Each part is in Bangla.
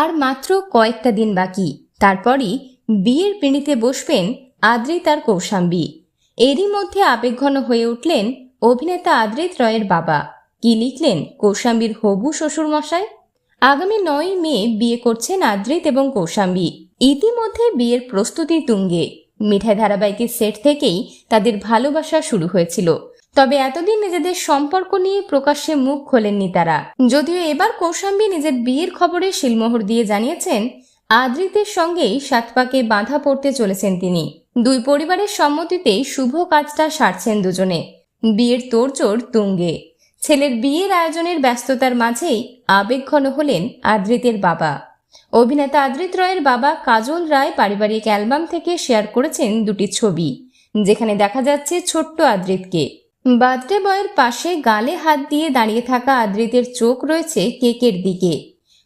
আর মাত্র কয়েকটা দিন বাকি। তারপরই বিয়ের পিঁড়িতে বসবেন আদ্রিত আর কৌশাম্বী। এরই মধ্যে আবেগঘন হয়ে উঠলেন অভিনেতা আদ্রিত রয়ের বাবা। কি লিখলেন কৌশাম্বীর হবু শ্বশুর মশাই আগামী নয় মে বিয়ে করছেন আদ্রিত এবং কৌশাম্বী। ইতিমধ্যে বিয়ের প্রস্তুতি তুঙ্গে। মিঠাই ধারাবাহিকের সেট থেকেই তাদের ভালোবাসা শুরু হয়েছিল। তবে এতদিন নিজেদের সম্পর্ক নিয়ে প্রকাশ্যে মুখ খোলেননি তারা। যদিও এবার কৌশাম্বী নিজের বিয়ের খবরে শিলমোহর দিয়ে জানিয়েছেন আদৃতের সঙ্গেই সাতপাকে বাঁধা পড়তে চলেছেন তিনি। দুই পরিবারের সম্মতিতেই শুভ কাজটা সারছেন দুজনে। বিয়ের তোড়জোড় তুঙ্গে। ছেলের বিয়ের আয়োজনের ব্যস্ততার মাঝেই আবেগঘন হলেন আদৃতের বাবা। অভিনেতা আদৃত রয়ের বাবা কাজল রায় পারিবারিক অ্যালবাম থেকে শেয়ার করেছেন দুটি ছবি, যেখানে দেখা যাচ্ছে ছোট্ট আদ্রিতকে। বার্থডে বয়ের পাশে গালে হাত দিয়ে দাঁড়িয়ে থাকা আদ্রিতের চোখ রয়েছে কেকের দিকে।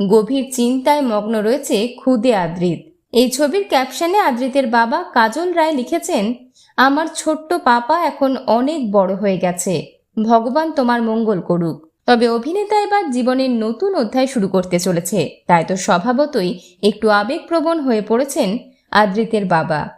গভীর চিন্তায় মগ্ন রয়েছে খুদে আদ্রিত। এই ছবির ক্যাপশনে আদ্রিতের বাবা কাজল রায় লিখেছেন, আমার ছোট্ট পাপা এখন অনেক বড় হয়ে গেছে। ভগবান তোমার মঙ্গল করুক। তবে অভিনেতা এবার জীবনের নতুন অধ্যায় শুরু করতে চলেছে। তাই তো স্বভাবতই একটু আবেগপ্রবণ হয়ে পড়েছেন আদ্রিতের বাবা।